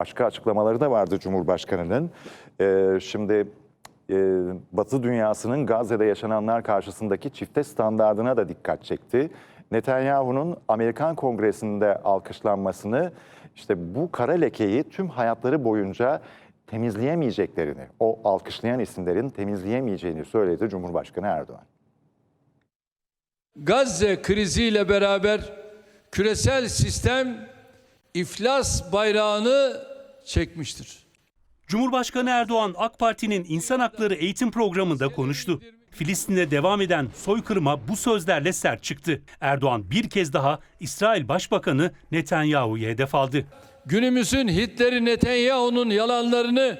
Başka açıklamaları da vardı Cumhurbaşkanı'nın. Ee, şimdi e, Batı dünyasının Gazze'de yaşananlar karşısındaki çifte standardına da dikkat çekti. Netanyahu'nun Amerikan Kongresi'nde alkışlanmasını işte bu kara lekeyi tüm hayatları boyunca temizleyemeyeceklerini, o alkışlayan isimlerin temizleyemeyeceğini söyledi Cumhurbaşkanı Erdoğan. Gazze kriziyle beraber küresel sistem iflas bayrağını çekmiştir. Cumhurbaşkanı Erdoğan AK Parti'nin İnsan Hakları Eğitim Programı'nda konuştu. Filistin'de devam eden soykırıma bu sözlerle sert çıktı. Erdoğan bir kez daha İsrail Başbakanı Netanyahu'yu hedef aldı. Günümüzün Hitler'i Netanyahu'nun yalanlarını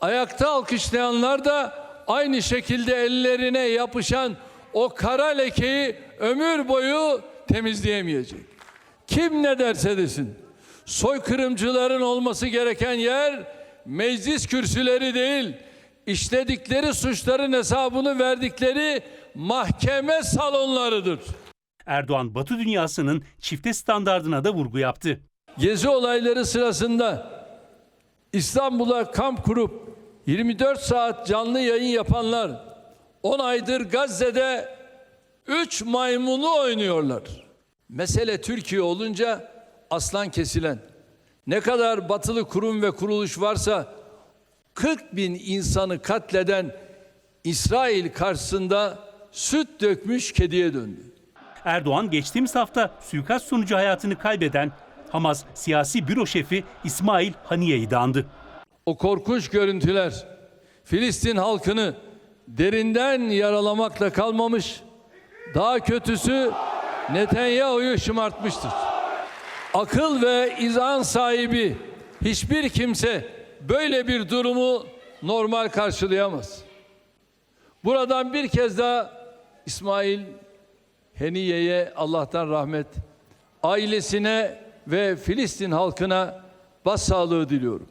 ayakta alkışlayanlar da aynı şekilde ellerine yapışan o kara lekeyi ömür boyu temizleyemeyecek. Kim ne derse desin. Soykırımcıların olması gereken yer meclis kürsüleri değil, işledikleri suçların hesabını verdikleri mahkeme salonlarıdır. Erdoğan Batı dünyasının çifte standardına da vurgu yaptı. Gezi olayları sırasında İstanbul'a kamp kurup 24 saat canlı yayın yapanlar 10 aydır Gazze'de 3 maymunu oynuyorlar. Mesele Türkiye olunca aslan kesilen ne kadar batılı kurum ve kuruluş varsa 40 bin insanı katleden İsrail karşısında süt dökmüş kediye döndü. Erdoğan geçtiğimiz hafta suikast sonucu hayatını kaybeden Hamas siyasi büro şefi İsmail Haniye'yi de andı. O korkunç görüntüler Filistin halkını derinden yaralamakla kalmamış, daha kötüsü Netanyahu'yu şımartmıştır. Akıl ve izan sahibi hiçbir kimse böyle bir durumu normal karşılayamaz. Buradan bir kez daha İsmail Heniye'ye Allah'tan rahmet, ailesine ve Filistin halkına başsağlığı diliyorum.